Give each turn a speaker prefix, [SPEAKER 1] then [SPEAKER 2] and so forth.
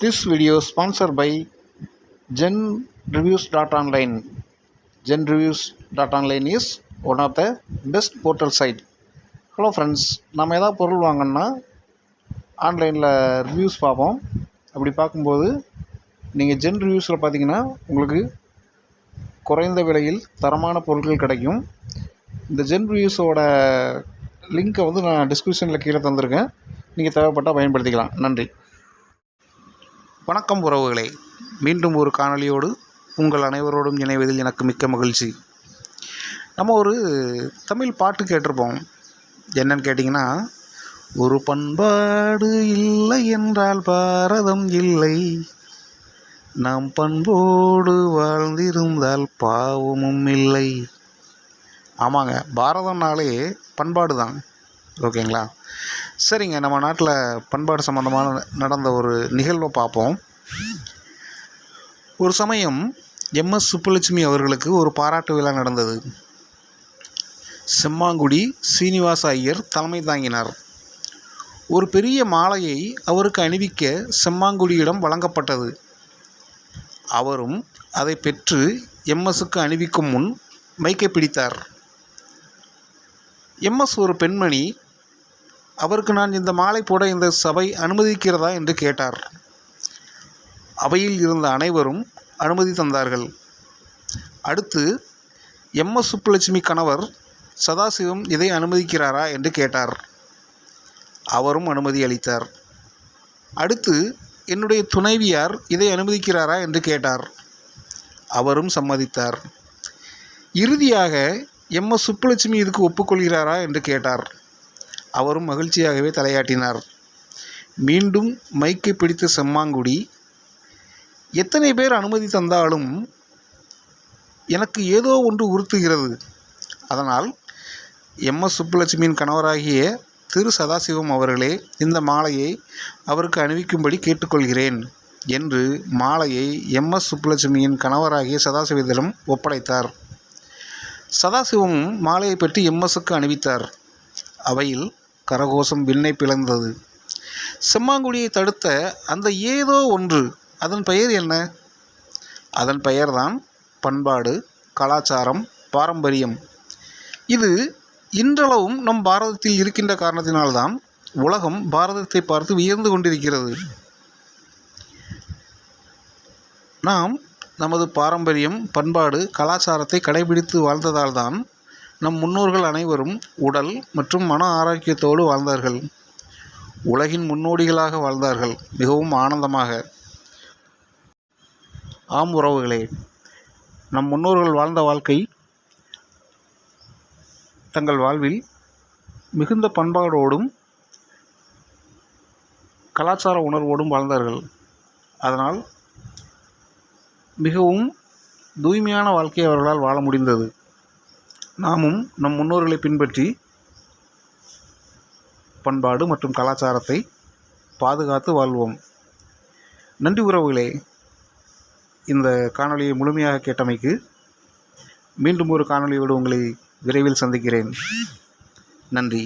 [SPEAKER 1] This video sponsor by zen reviews dot online zen reviews dot online is one of the best portal site hello friends நம்ம எதாவது பொருள் வாங்கினா ஆன்லைனில் reviews பார்ப்போம். அப்படி பார்க்கும்போது நீங்கள் ஜென் ரிவ்யூஸில் பார்த்தீங்கன்னா உங்களுக்கு குறைந்த விலையில் தரமான பொருட்கள் கிடைக்கும். இந்த ஜென் ரிவ்யூஸோட லிங்க்கை வந்து நான் டிஸ்கிரிப்ஷனில் கீழே தந்திருக்கேன். நீங்கள் தேவைப்பட்டால் பயன்படுத்திக்கலாம். நன்றி. வணக்கம் உறவுகளே. மீண்டும் ஒரு காணொளியோடு உங்கள் அனைவரோடும் இணைவதில் எனக்கு மிக்க மகிழ்ச்சி. நம்ம ஒரு தமிழ் பாட்டு கேட்டிருப்போம். என்னன்னு கேட்டிங்கன்னா ஒரு பண்பாடு இல்லை என்றால் பாரதம் இல்லை. நாம் பண்போடு வாழ்ந்திருந்தால் பாவமும் இல்லை. ஆமாங்க பாரதம்னாலே பண்பாடு தான் ஓகேங்களா? சரிங்க நம்ம நாட்டில் பண்பாடு சம்மந்தமான நடந்த ஒரு நிகழ்வை பார்ப்போம். ஒரு சமயம் எம்எஸ் சுப்புலட்சுமி அவர்களுக்கு ஒரு பாராட்டு விழா நடந்தது. செம்மாங்குடி சீனிவாச ஐயர் தலைமை தாங்கினார். ஒரு பெரிய மாலையை அவருக்கு அணிவிக்க செம்மாங்குடியிடம் வழங்கப்பட்டது. அவரும் அதை பெற்று எம்எஸ்க்கு அணிவிக்கும் முன் மைக்கை பிடித்தார். எம்எஸ் ஒரு பெண்மணி அவருக்கு நான் இந்த மாலை போட இந்த சபை அனுமதிக்கிறதா என்று கேட்டார். அவையில் இருந்த அனைவரும் அனுமதி தந்தார்கள். அடுத்து எம்எஸ் சுப்புலட்சுமி கணவர் சதாசிவம் இதை அனுமதிக்கிறாரா என்று கேட்டார். அவரும் அனுமதி அளித்தார். அடுத்து என்னுடைய துணைவியார் இதை அனுமதிக்கிறாரா என்று கேட்டார். அவரும் சம்மதித்தார். இறுதியாக எம்எஸ் சுப்புலட்சுமி இதுக்கு ஒப்புக்கொள்கிறாரா என்று கேட்டார். அவரும் மகிழ்ச்சியாகவே தலையாட்டினார். மீண்டும் மைக்கை பிடித்த செம்மாங்குடி எத்தனை பேர் அனுமதி தந்தாலும் எனக்கு ஏதோ ஒன்று உறுத்துகிறது. அதனால் எம்எஸ் சுப்புலட்சுமியின் கணவராகிய திரு. சதாசிவம் அவர்களே இந்த மாலையை அவருக்கு அணிவிக்கும்படி கேட்டுக்கொள்கிறேன் என்று மாலையை எம். எஸ். சுப்புலட்சுமியின் கணவராகிய சதாசிவத்திடம் ஒப்படைத்தார். சதாசிவம் மாலையை பற்றி எம்எஸ்க்கு அணிவித்தார். அவையில் கரகோஷம் விண்ணை பிளந்தது. செம்மாங்குடியை தடுத்த அந்த ஏதோ ஒன்று அதன் பெயர் என்ன? அதன் பெயர்தான் பண்பாடு கலாச்சாரம் பாரம்பரியம். இது இன்றளவும் நம் பாரதத்தில் இருக்கின்ற காரணத்தினால்தான் உலகம் பாரதத்தை பார்த்து வியந்து கொண்டிருக்கிறது. நாம் நமது பாரம்பரியம் பண்பாடு கலாச்சாரத்தை கடைபிடித்து வாழ்ந்ததால்தான் நம் முன்னோர்கள் அனைவரும் உடல் மற்றும் மன ஆரோக்கியத்தோடு வாழ்ந்தார்கள். உலகின் முன்னோடிகளாக வாழ்ந்தார்கள். மிகவும் ஆனந்தமாக. ஆம் உறவுகளே நம் முன்னோர்கள் வாழ்ந்த வாழ்க்கை தங்கள் வாழ்வில் மிகுந்த பண்பாடோடும் கலாச்சார உணர்வோடும் வாழ்ந்தார்கள். அதனால் மிகவும் தூய்மையான வாழ்க்கையை அவர்களால் வாழ முடிந்தது. நாமும் நம் முன்னோர்களை பின்பற்றி பண்பாடு மற்றும் கலாச்சாரத்தை பாதுகாத்து வாழ்வோம். நன்றி உறவுகளே. இந்த காணொளியை முழுமையாக கேட்டமைக்கு மீண்டும் ஒரு காணொளியோடு உங்களை விரைவில் சந்திக்கிறேன். நன்றி.